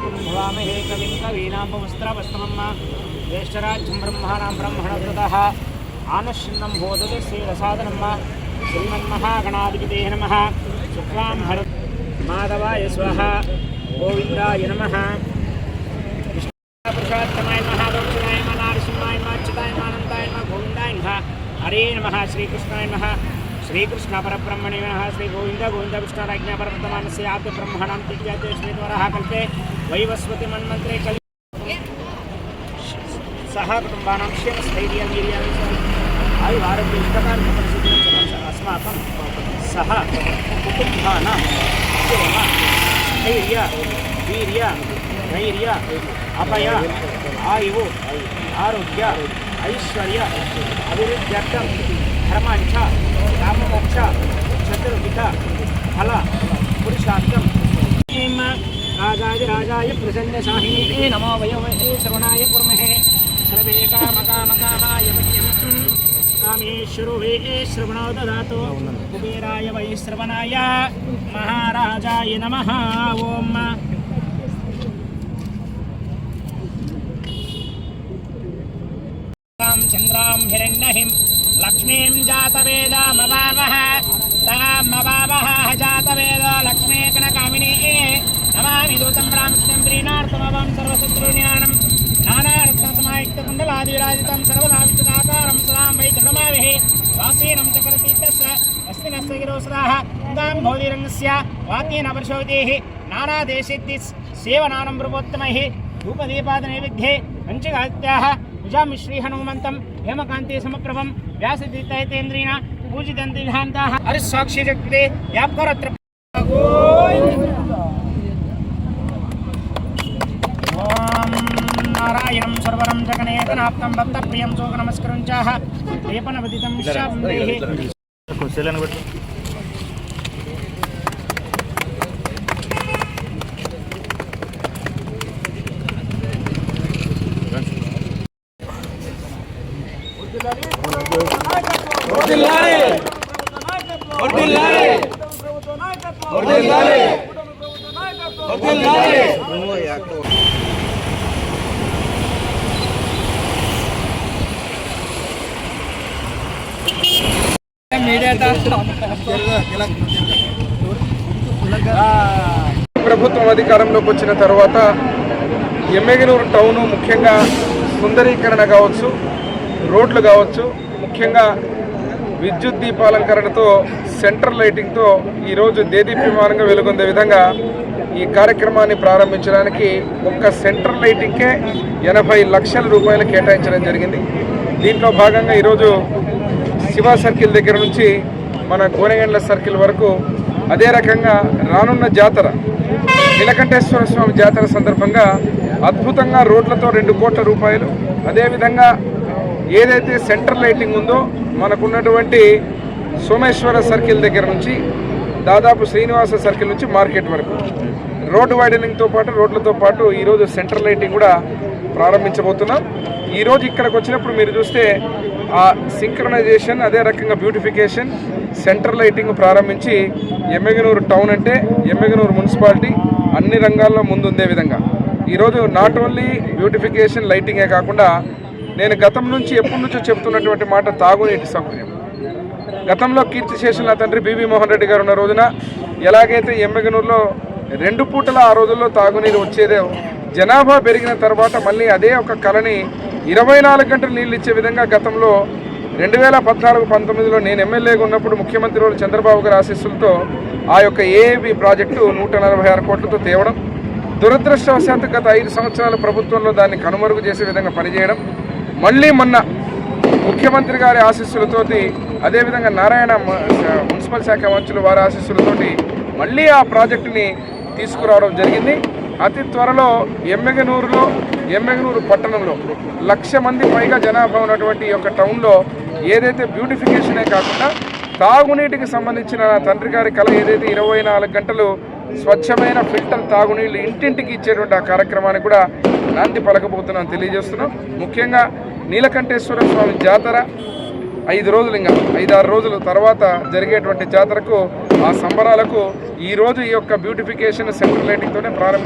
గురుభవామహే కవిం కవీనాం పవిస్త్రవస్తమమ్మ జ్యేష్ఠరాజ్యం బ్రహ్మాణం బ్రహ్మణవృత ఆనశ్చిన్నం బోధతే శ్రీరసాదనమ్మ శ్రీమన్మహాగణాధిపతే నమ. శుక్లాం హర మాధవాయ స్వహ గోవిందాయ నమ. పురుషోత్తమాయ మహాదోక్షణాయ నరసింహాయ మచ్యుతాయ మానందాయ గోవిందాయ నమ. హరే నమ. శ్రీకృష్ణాయ నమ. श्रीकृष्ण परब्रह्मणि श्रीगोविंद गोविंद विष्णुराज्ञापरवर्तमान से आदि ब्रह्मणाम श्री द्वारा कल्पे वैवस्वती मन्मंत्रे कल सह कुटुंबा क्षेम स्थैर्य आयु आरोग्य इष्टता सह कुटुंबा धैर्य अभय आयु, आरोग्य, ऐश्वर्य अभिवृद्ध धर्म भाषा चतुर्विधा फला पुरुषार्थम राजाय राजाय प्रसन्नशाहिने नमो वयवे श्रवणाय कुर्महे सर्वे कामकामकामाय कामेश्वरो वे श्रवणो ददातु कुबेराय वै श्रवणाय महाराजाय नमः ओम् चन्द्रां हिरण्यहिं లక్ష్మీం జాతవేదమవావహ. తామవావహ జాతవేద లక్ష్మీకణ కామిని నమామి దూతం ప్రాముఖ్యం ప్రీణార్థమవం సర్వశత్రునియానం నానారత్నసమాయుక్తకుండలాదిరాజితం సర్వదావిచదాకారం సదాం వై దృఢమావిః వాసీనం చక్రతీర్థస్య అస్తి నస్తగిరోసురాः ఉదాం భోధిరంగస్య వాద్యేన పరిశోధేः నానాదేశేత్తి సేవనానం ప్రపోత్తమైः ధూపదీపాద నైవేద్యే పంచగాత్యాः श्री श्रीहनुमन्तं हेमकान्ते समप्रभं व्यासतीर्थहितेन्द्रेण पूजितन्तिधान्ताः हरिस्साक्षी जगते याप्करत्र ప్రభుత్వం అధికారంలోకి వచ్చిన తర్వాత ఎమ్మెగనూరు టౌన్ ముఖ్యంగా సుందరీకరణ కావచ్చు రోడ్లు కావచ్చు ముఖ్యంగా విద్యుత్ దీపాలంకరణతో సెంటర్ లైటింగ్తో ఈరోజు దేదీప్యమానంగా వెలుగొందే విధంగా ఈ కార్యక్రమాన్ని ప్రారంభించడానికి ఒక్క సెంటర్ లైటింగ్కే ఎనభై లక్షల రూపాయలు కేటాయించడం జరిగింది. దీంట్లో భాగంగా ఈరోజు శివ సర్కిల్ దగ్గర నుంచి మన గోనెగండ్ల సర్కిల్ వరకు అదే రకంగా రానున్న జాతర నీలకంఠేశ్వర స్వామి జాతర సందర్భంగా అద్భుతంగా రోడ్లతో రెండు కోట్ల రూపాయలు అదేవిధంగా ఏదైతే సెంటర్ లైటింగ్ ఉందో మనకున్నటువంటి సోమేశ్వర సర్కిల్ దగ్గర నుంచి దాదాపు శ్రీనివాస సర్కిల్ నుంచి మార్కెట్ వరకు. రోడ్డు వైడనింగ్తో పాటు రోడ్లతో పాటు ఈరోజు సెంటర్ లైటింగ్ కూడా ప్రారంభించబోతున్నాం. ఈరోజు ఇక్కడికి వచ్చినప్పుడు మీరు చూస్తే ఆ సింక్రనైజేషన్ అదే రకంగా బ్యూటిఫికేషన్ సెంటర్ లైటింగ్ ప్రారంభించి ఎమ్మెగనూరు టౌన్ అంటే ఎమ్మెగనూరు మున్సిపాలిటీ అన్ని రంగాల్లో ముందుందే విధంగా. ఈరోజు నాట్ ఓన్లీ బ్యూటిఫికేషన్ లైటింగే కాకుండా నేను గతం నుంచి ఎప్పటి నుంచో చెప్తున్నటువంటి మాట తాగునీటి సౌకర్యం. గతంలో కీర్తి చేసిన తండ్రి బీవీ మోహన్ రెడ్డి గారు ఉన్న రోజున ఎలాగైతే ఎమ్మెగనూరులో రెండు పూటల ఆ రోజుల్లో తాగునీరు వచ్చేదో జనాభా పెరిగిన తర్వాత మళ్ళీ అదే ఒక కళని ఇరవై నాలుగు గంటలు నీళ్ళు ఇచ్చే విధంగా గతంలో రెండు వేల పద్నాలుగు పంతొమ్మిదిలో నేను ఎమ్మెల్యేగా ఉన్నప్పుడు ముఖ్యమంత్రి రోజు చంద్రబాబు గారి ఆశీస్సులతో ఆ యొక్క ఏఏబి ప్రాజెక్టు నూట నలభై ఆరు కోట్లతో తేవడం దురదృష్టవశాత్తు గత ఐదు సంవత్సరాల ప్రభుత్వంలో దాన్ని కనుమరుగు చేసే విధంగా పనిచేయడం మళ్ళీ మొన్న ముఖ్యమంత్రి గారి ఆశీస్సులతోటి అదేవిధంగా నారాయణ మున్సిపల్ శాఖ మంత్రులు వారి ఆశీస్సులతోటి మళ్ళీ ఆ ప్రాజెక్టుని తీసుకురావడం జరిగింది. అతి త్వరలో ఎమ్మెగనూరులో ఎమ్మెగనూరు పట్టణంలో లక్ష మంది పైగా జనాభా ఉన్నటువంటి ఈ యొక్క టౌన్లో ఏదైతే బ్యూటిఫికేషనే కాకుండా తాగునీటికి సంబంధించిన తండ్రి గారి కళ ఏదైతే ఇరవై నాలుగు గంటలు స్వచ్ఛమైన ఫిల్టర్ తాగునీళ్ళు ఇంటింటికి ఇచ్చేటువంటి ఆ కార్యక్రమాన్ని కూడా నాంది పలకబోతున్నాం తెలియజేస్తున్నాం. ముఖ్యంగా నీలకంఠేశ్వర స్వామి జాతర ఐదు రోజులు ఇంకా ఐదారు రోజుల తర్వాత జరిగేటువంటి జాతరకు ఆ సంబరాలకు ఈరోజు ఈ యొక్క బ్యూటిఫికేషన్ సెంట్రల్ లైటింగ్తోనే ప్రారంభం